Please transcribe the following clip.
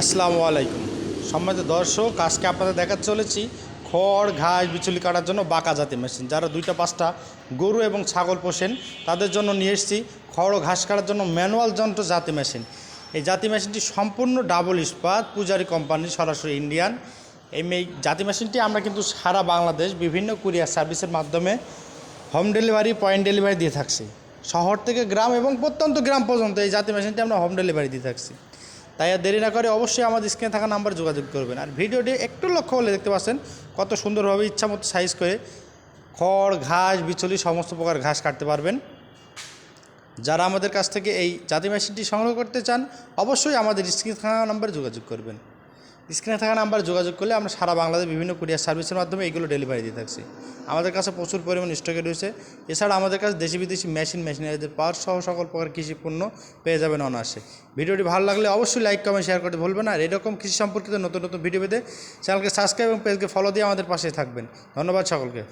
আসসালামু আলাইকুম। সম্মানিত দর্শক, আজকে আপনাদের দেখাতে চলেছি খড়, ঘাস, বিচুলি কাটার জন্য বাঁকা জাতি মেশিন যারা দুইটা, পাঁচটা গরু এবং ছাগল পোষেন, তাদের জন্য নিয়ে এসেছি খড় ঘাস কাটার জন্য ম্যানুয়াল যন্ত্র জাতি মেশিন এই জাতি মেশিনটি সম্পূর্ণ ডাবল ইস্পাত, পূজারি কোম্পানি সরাসরি ইন্ডিয়ান এই জাতি মেশিনটি আমরা কিন্তু সারা বাংলাদেশ বিভিন্ন কুরিয়ার সার্ভিসের মাধ্যমে হোম ডেলিভারি পয়েন্ট ডেলিভারি দিয়ে থাকছি। শহর থেকে গ্রাম এবং প্রত্যন্ত গ্রাম পর্যন্ত এই জাতি মেশিনটি আমরা হোম ডেলিভারি দিয়ে থাকছি। তাই আর দেরি না করে অবশ্যই আমাদের স্ক্রিনে থাকা নাম্বার যোগাযোগ করবেন। আর ভিডিওটি একটু লক্ষ্য হলে দেখতে পাচ্ছেন কত সুন্দরভাবে ইচ্ছা মতো সাইজ করে খড়, ঘাস, বিচলি সমস্ত প্রকার ঘাস কাটতে পারবেন। যারা আমাদের কাছ থেকে এই জাতি মেশিনটি সংগ্রহ করতে চান, অবশ্যই আমাদের স্ক্রিনে থাকা নাম্বারে যোগাযোগ করবেন। স্ক্রিনে থাকা নাম্বার যোগাযোগ করলে আমরা সারা বাংলাদেশ বিভিন্ন কুরিয়ার সার্ভিসের মাধ্যমে এইগুলো ডেলিভারি দিয়ে থাকছি। আমাদের কাছে প্রচুর পরিমাণ স্টকে রয়েছে। এছাড়া আমাদের কাছে দেশি বিদেশি মেশিন মেশিনারিদের পাওয়ার সহ সকল প্রকার কৃষি পণ্য পেয়ে যাবেন অনায়াসে। ভিডিওটি ভালো লাগলে অবশ্যই লাইক কমেন্ট শেয়ার করতে ভুলবেন আর এরকম কৃষি সম্পর্কিত নতুন নতুন ভিডিও পেতে চ্যানেলকে সাবস্ক্রাইব এবং পেজকে ফলো দিয়ে আমাদের পাশে থাকবেন। ধন্যবাদ সকলকে।